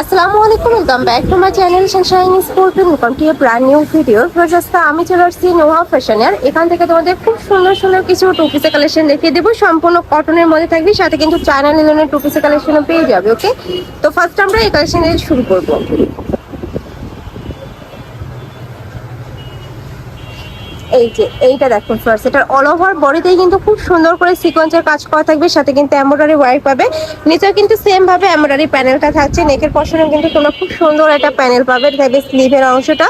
আসসালামু আলাইকুম welcome back to my channel sunshine sport welcome to a brand new video প্রশস্তা আমি চলে আসছি নোহা ফ্যাশনের এখান থেকে তোমাদের খুব সুন্দর সুন্দর কিছু টুপিসের কালেকশন দেখিয়ে দেবো। সম্পূর্ণ কটনের মধ্যে থাকবে, সাথে কিন্তু চায়না নিলনের টুপিসের কালেকশনও পেয়ে যাবে ওকে তো ফার্স্ট আমরা এই কালেকশন দিয়ে শুরু করব। এই যে, এইটা দেখুন ফার্স্ট এটার অল ওভার বডিতেই কিন্তু খুব সুন্দর করে সিকোয়েন্সের কাজ করা থাকবে, সাথে কিন্তু এমব্রয়ডারি ওয়ার্ক পাবে। নিচেও কিন্তু সেম ভাবে এমব্রয়ডারি প্যানেলটা থাকছে নেকের পশনে কিন্তু তোমরা খুব সুন্দর একটা প্যানেল পাবে, থাকবে স্লিভের অংশটা।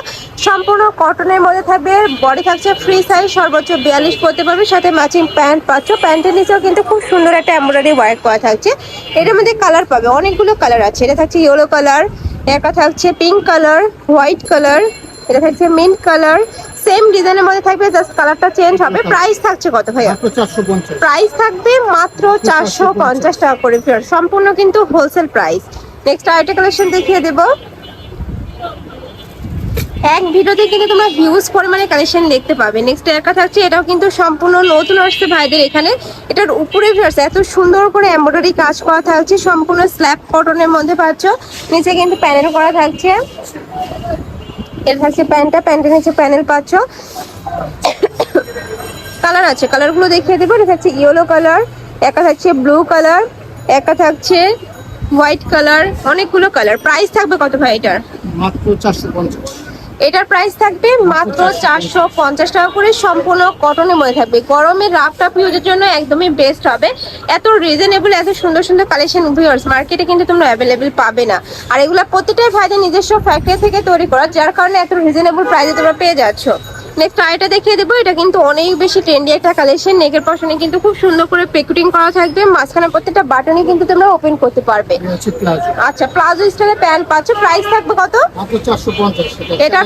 সম্পূর্ণ কটনের মধ্যে থাকবে বডি থাকছে ফ্রি সাইজ সর্বোচ্চ বিয়াল্লিশ করতে পারবে, সাথে ম্যাচিং প্যান্ট পাচ্ছ। প্যান্টের নিচেও কিন্তু খুব সুন্দর একটা এমব্রয়ডারি ওয়ার্ক করা থাকছে। এটার মধ্যে কালার পাবে, অনেকগুলো কালার আছে। এটা থাকছে ইয়েলো কালার একটা থাকছে পিঙ্ক কালার হোয়াইট কালার এটা থাকছে মিন্ট কালার সেম ডিজাইনের মধ্যে থাকবে জাস্ট কালারটা চেঞ্জ হবে। প্রাইস থাকছে কত ভাইয়া? প্রাইস থাকবে মাত্র চারশো পঞ্চাশ টাকা করে ফিয়ার সম্পূর্ণ কিন্তু হোলসেল প্রাইস নেক্সট আরেকটা কালেকশন দেখিয়ে দেব। এক ভিডিওতে কিন্তু তোমরা হিউজ পরিমাণে কালেকশন দেখতে পাবে। নেক্সট একটা থাকছে এটাও কিন্তু সম্পূর্ণ নতুন আসছে ভাইদের এখানে। এটার উপরে ভিউয়ার্স এত সুন্দর করে এমব্রয়ডারি কাজ করা থাকছে সম্পূর্ণ স্ল্যাব কটনের মধ্যে পাচ্ছ। নিচে কিন্তু প্যানেল করা থাকছে। এর থাকছে প্যান্টটা প্যান্টের হচ্ছে প্যানেল পাচ্ছ কালার আছে কালারগুলো দেখিয়ে দেবো। এটা থাকছে ইয়েলো কালার একা থাকছে ব্লু কালার একা থাকছে হোয়াইট কালার অনেকগুলো কালার প্রাইস থাকবে কত ভাই এটার? মাত্র চারশো পঞ্চাশ। এটার প্রাইস থাকবে মাত্র চারশো পঞ্চাশ টাকা করে সম্পূর্ণ কটনের মধ্যে থাকবে। গরমে রাফ টাপ ইউজের জন্য একদমই বেস্ট হবে। এত রিজনেবল এত সুন্দর সুন্দর কালেকশন ভিউয়ার্স মার্কেটে কিন্তু তোমরা অ্যাভেলেবেল পাবে না। আর এগুলো প্রতিটাই ফায়দা নিজস্ব ফ্যাক্টরি থেকে তৈরি করা যার কারণে এত রিজনেবল প্রাইসে তোমরা পেয়ে যাচ্ছ। নেক্সট আইটা দেখিয়ে দেবো। এটা কিন্তু অনেক বেশি ট্রেন্ডি একটা কালেকশন নেকের পশনে কিন্তু খুব সুন্দর করে পেকুটিং করা থাকবে। মাঝখানে প্রত্যেকটা বাটনই কিন্তু তোমরা ওপেন করতে পারবে। এটা আচ্ছা প্লাজো স্টাইলের প্যান্ট পাচ্ছ। প্রাইস থাকবে কত? চারশো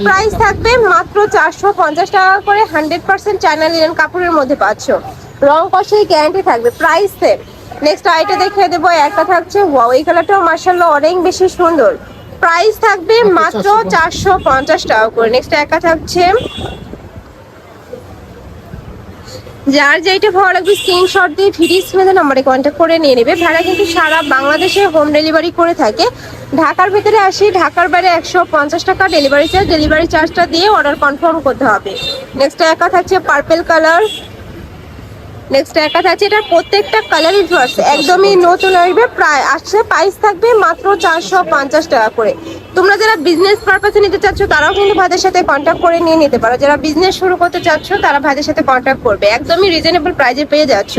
প্রাইস থাকবে মাত্র চারশো পঞ্চাশ টাকা করে। হান্ড্রেড পার্সেন্ট চায়না লিনেন কাপড়ের মধ্যে পাচ্ছ। রং কষেই গ্যারান্টি থাকবে। প্রাইস সেম নেক্সট আইটা দেখিয়ে দেবো। একটা থাকছে ওয়াও এই কালারটাও মার্শাল্লাহ অনেক বেশি সুন্দর। প্রাইস থাকবে মাত্র চারশো পঞ্চাশ। টাকা করে। নেক্সট একা থাকছে যার যেটা ভালো লাগবে স্ক্রিনশট দিয়ে ভিডিও স্ক্রিনে নম্বরে কন্ট্যাক্ট করে নিয়ে নেবে। ভাড়া কিন্তু সারা বাংলাদেশে হোম ডেলিভারি করে থাকে। ঢাকার ভেতরে আসি, ঢাকার বাইরে একশো পঞ্চাশ টাকা ডেলিভারি চার্জ ডেলিভারি চার্জটা দিয়ে অর্ডার কনফার্ম করতে হবে। নেক্সট একা থাকছে পার্পেল কালার নেক্সট একা থাকছে এটার প্রত্যেকটা কালারই ড্রেস একদমই নতুন আসবে প্রায় আসছে প্রাইস থাকবে মাত্র চারশো পঞ্চাশ টাকা করে। তোমরা যারা বিজনেস পারপাসে নিতে চাচ্ছ তারাও কিন্তু ভাইদের সাথে কন্ট্যাক্ট করে নিয়ে নিতে পারো। যারা বিজনেস শুরু করতে চাচ্ছ তারা ভাইদের সাথে কন্ট্যাক্ট করবে। একদমই রিজনেবল প্রাইজে পেয়ে যাচ্ছ।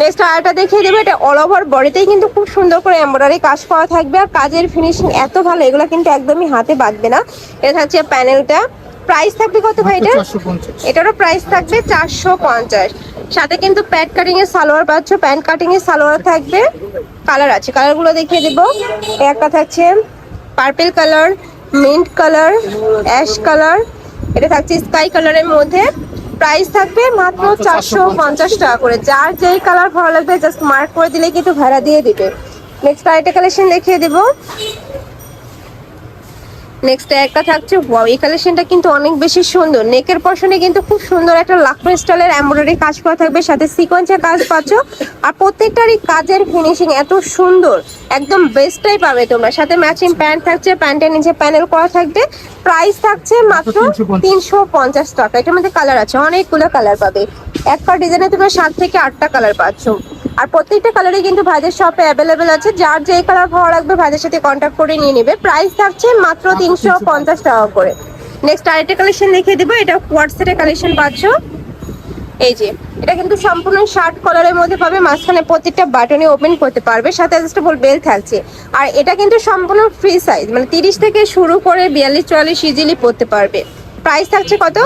নেক্সট আরেকটা দেখিয়ে দেবে এটা অল ওভার বডিতেই কিন্তু খুব সুন্দর করে এমব্রয়ডারি কাজ করা থাকবে। আর কাজের ফিনিশিং এত ভালো এগুলো কিন্তু একদমই হাতে বাঁধবে না। এটা থাকছে প্যানেলটা প্রাইস থাকবে কত ভাই এটা? এটারও প্রাইস থাকবে চারশো পঞ্চাশ। সাথে কিন্তু প্যান্ট কাটিং এর সালোয়ার পাচ্ছ প্যান্ট কাটিং এর সালোয়ার থাকবে। কালার আছে। কালারগুলো দেখিয়ে দেবো। একটা থাকছে purple colour mint colour ash colour এটা থাকছে স্কাই কালারের মধ্যে। প্রাইস থাকবে মাত্র চারশো পঞ্চাশ টাকা করে। যার যেই কালার ভালো লাগবে জাস্ট মার্ক করে দিলে কিন্তু ভাড়া দিয়ে দিবে। নেক্সট আরেকটা কালেকশন দেখিয়ে দেবো। নেক্সট একটা থাকছে ওয়াও এই কালেকশনটা কিন্তু অনেক বেশি সুন্দর। নেকের পশনে কিন্তু খুব সুন্দর একটা লাখো স্টাইলের এমব্রয়ডারি কাজ করা থাকবে, সাথে সিকোয়েন্সের কাজ পাচ্ছ। আর প্রত্যেকটারই কাজের ফিনিশিং এত সুন্দর, একদম বেস্টটাই পাবে তোমরা। সাথে ম্যাচিং প্যান্ট থাকছে প্যান্টের নিচে প্যানেল করা থাকবে। প্রাইস থাকছে মাত্র তিনশো পঞ্চাশ টাকা। এটার মধ্যে কালার আছে, অনেকগুলো কালার পাবে। একটা ডিজাইনে তোমরা সাত থেকে আটটা কালার পাচ্ছ। আর প্রত্যেকটা কালারই কিন্তু ভাইদের শপে অ্যাভেলেবেল আছে। যার যে কালার ভালো লাগবে ভাইদের সাথে কন্ট্যাক্ট করে নিয়ে নেবে। প্রাইস থাকছে মাত্র তিনশো পঞ্চাশ টাকা করে। নেক্সট আরেকটা কালেকশন দেখিয়ে দেবো। এটা কোয়ার্টসেটের কালেকশন পাচ্ছ। এই যে এটা কিন্তু সম্পূর্ণ শার্ট কলারের মধ্যে পাবে। মাঝখানে প্রত্যেকটা বাটনে ওপেন করতে পারবে। সাথে অ্যাডজাস্টেবল বেল থাকছে। আর এটা কিন্তু সম্পূর্ণ ফ্রি সাইজ মানে তিরিশ থেকে শুরু করে বিয়াল্লিশ চুয়াল্লিশ ইজিলি পড়তে পারবে। প্রাইস থাকছে কত?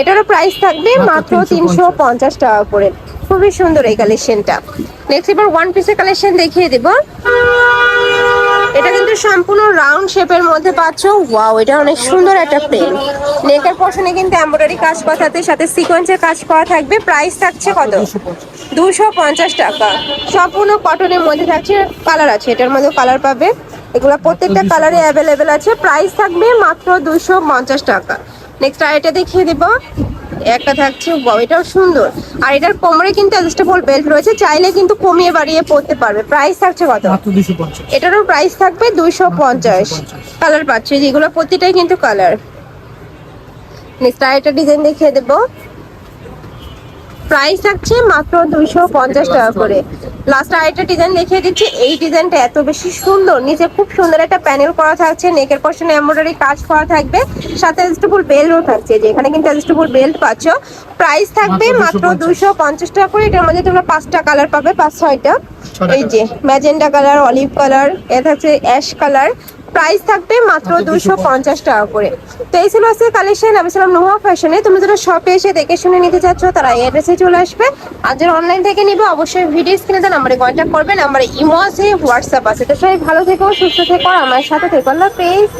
এটারও প্রাইস থাকবে মাত্র মাত্র তিনশো পঞ্চাশ টাকা করে। খুবই সুন্দর এই কালেকশনটা নেক্সট এবার ওয়ান পিসের কালেকশন দেখিয়ে দেব। এটা কিন্তু সম্পূর্ণ রাউন্ড শেপের মধ্যে পাচ্ছ। ওয়াও এটা অনেক সুন্দর একটা প্রিন্ট নেকের পশনে কিন্তু এমব্রয়ডারি কাজ করা থাকতে সাথে সিকোয়েন্সের কাজ করা থাকবে। প্রাইস থাকছে কত? দুশো পঞ্চাশ দুশো পঞ্চাশ টাকা। সম্পূর্ণ কটনের মধ্যে থাকছে কালার আছে। এটার মধ্যে কালার পাবে। এগুলো প্রত্যেকটা কালারে অ্যাভেলেবেল আছে। প্রাইস থাকবে মাত্র দুশো পঞ্চাশ টাকা। নেক্সট আর এটা দেখিয়ে দেবো। একটা থাকছে এটাও সুন্দর। আর এটার কোমরে কিন্তু অ্যাডজাস্টেবল বেল্ট রয়েছে চাইলে কিন্তু কমিয়ে বাড়িয়ে পড়তে পারবে। প্রাইস থাকছে কত? এটারও প্রাইস থাকবে দুইশো পঞ্চাশ। কালার পাচ্ছে যেগুলো প্রতিটাই কিন্তু কালার নেক্সট আরেকটা ডিজাইন দেখিয়ে দেবো। প্রাইস থাকছে মাত্র দুইশো পঞ্চাশ টাকা করে। লাস্ট আরেকটা ডিজাইন দেখিয়ে দিচ্ছি। এই ডিজাইনটা এত বেশি সুন্দর। নিচে খুব সুন্দর একটা প্যানেল করা থাকছে নেকের পশনে এমব্রয়ডারি কাজ করা থাকবে সাথে অ্যাডজাস্টেবল বেল্টও থাকছে। যে এখানে কিন্তু অ্যাডজাস্টেবল বেল্ট পাচ্ছ। প্রাইস থাকবে মাত্র দুইশো পঞ্চাশ। টাকা করে। এটার মধ্যে তোমরা পাঁচটা কালার পাবে পাঁচ ছয়টা। ছয়টা এই যে ম্যাজেন্ডা কালার অলিভ কালার এ থাকছে অ্যাশ কালার প্রাইস থাকবে মাত্র মাত্র দুশো পঞ্চাশ টাকা করে। তো এই ছিল আজকে কালেকশন আমি ছিলাম নোহা ফ্যাশনে। তুমি যারা শপে এসে দেখে শুনে নিতে চাচ্ছ তারা এই অ্যাড্রেসে চলে আসবে। আর যারা অনলাইন থেকে নিবে অবশ্যই ভিডিও স্ক্রিনে দেন নাম্বারে কন্ট্যাক্ট করবেন আমার ইমো আছে হোয়াটসঅ্যাপ আছে। তো সবাই ভালো থেকো সুস্থ থেকো আমার সাথে থেকো। আল্লাহ হাফেজ।